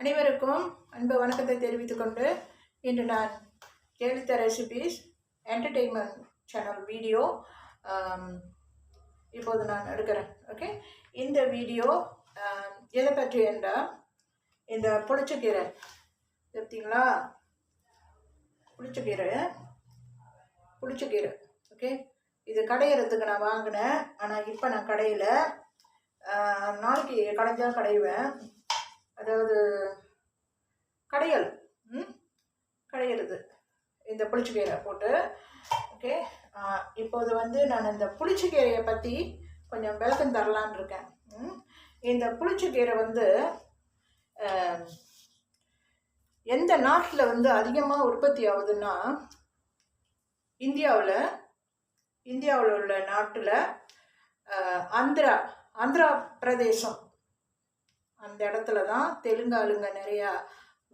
அனைவருக்கும் அன்பு வணக்கத்தை தெரிவித்துக் கொண்டு இன்று நான் Jayalalitha recipes entertainment channel video இப்போது நான் எடுக்கிறேன் ஓகே இந்த வீடியோ எதை பற்றி என்றால் இந்த புளிச்சக்கீரை பார்த்தீங்களா புளிச்சக்கீரை புளிச்சக்கீரை ஓகே இது கடையிறதுக்கு நான் வாங்கினேன். ஆனால் இப்போ நான் கடையில் நாளைக்கு கடைஞ்சால் கடைவேன். அதாவது கடையல் ம்? கடையிறது இந்த புளிச்சக்கீரை போட்டு ஓகே? இப்போது வந்து நான் இந்த புளிச்சக்கீரையை பற்றி கொஞ்சம் விளக்கம் தரலான்னு இருக்கேன். ம்? இந்த புளிச்சக்கீரை வந்து எந்த நாட்டில் வந்து அதிகமாக உற்பத்தி ஆகுதுன்னா இந்தியாவில் இந்தியாவில் உள்ள நாட்டில் ஆந்திரா ஆந்திரா பிரதேசம். அந்த இடத்துல தான் தெலுங்கு ஆளுங்க நிறையா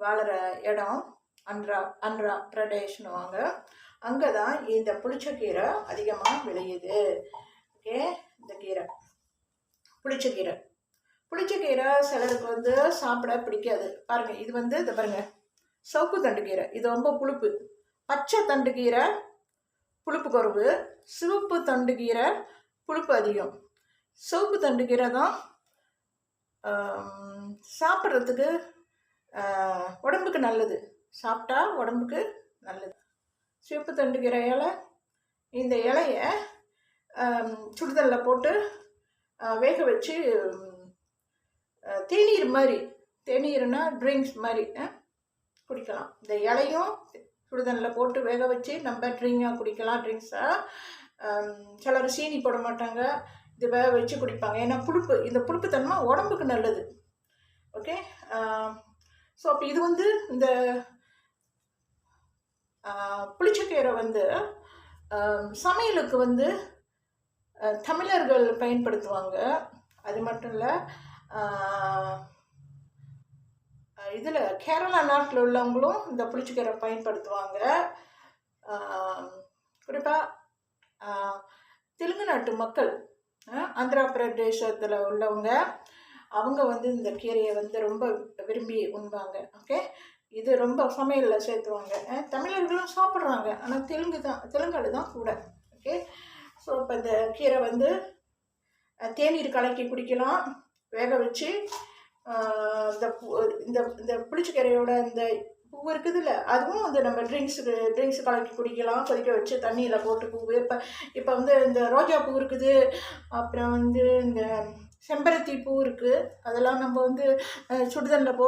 வாழ்கிற இடம் அன்றா ஆந்திரா பிரதேஷ்னுவாங்க அங்கே தான் இந்த புளிச்சக்கீரை அதிகமாக விளையுது. ஓகே? இந்த கீரை. புளிச்சக்கீரை புளிச்சக்கீரை சிலருக்கு வந்து சாப்பிட பிடிக்காது. பாருங்கள் இது வந்து இதை பாருங்கள் சவுக்கு தண்டு கீரை. இது ரொம்ப புளிப்பு. பச்சை தண்டு கீரை புளிப்பு குறைவு. சிவப்பு தண்டு கீரை புளிப்பு அதிகம். சிவப்பு தண்டு கீரை தான் சாப்பிட்றதுக்கு உடம்புக்கு நல்லது. சாப்பிட்டா உடம்புக்கு நல்லது. சிவப்பு தண்டுக்கிற இலை இந்த இலைய சுடுதலில் போட்டு வேக வச்சு தேநீர் மாதிரி தேநீர்னா ட்ரிங்க்ஸ் மாதிரி குடிக்கலாம். இந்த இலையும் சுடுதண்ணில் போட்டு வேக வச்சு நம்ம ட்ரிங்காக குடிக்கலாம். ட்ரிங்க்ஸாக சிலர் சீனி போட மாட்டாங்க. இது வேக வச்சு குடிப்பாங்க. ஏன்னா புளிப்பு இந்த புளிப்பு தன்மை உடம்புக்கு நல்லது. ஓகே ஸோ அப்போ இது வந்து இந்த புளிச்சக்கீரை வந்து சமையலுக்கு வந்து தமிழர்கள் பயன்படுத்துவாங்க. அது மட்டும் இல்லை இதில் கேரளா நாட்டில் உள்ளவங்களும் இந்த புளிச்சக்கீரை பயன்படுத்துவாங்க. குறிப்பாக தெலுங்கு நாட்டு மக்கள் ஆந்திரா பிரதேசத்தில் உள்ளவங்க அவங்க வந்து இந்த கீரையை வந்து ரொம்ப விரும்பி உண்பாங்க ஓகே இது ரொம்ப சமையலில் சேர்த்துவாங்க. தமிழர்களும் சாப்பிட்றாங்க. ஆனால் தெலுங்கு தான் தெலுங்காடு தான் கூட ஓகே ஸோ இப்போ இந்த கீரை வந்து தேநீர் கலக்கி குடிக்கலாம். வேக வச்சு இந்த இந்த இந்த புளிச்சக்கீரையோட இந்த பூ இருக்குதுல்ல அதுவும் வந்து நம்ம ட்ரிங்க்ஸுக்கு ட்ரிங்க்ஸ் கலக்கி குடிக்கலாம் கொதிக்க வச்சு தண்ணியில் போட்டு பூ. இப்போ இப்போ வந்து இந்த ரோஜா பூ இருக்குது அப்புறம் வந்து இந்த செம்பருத்தி பூ இருக்குது அதெல்லாம் நம்ம வந்து சுடுதண்ணில் போட்டு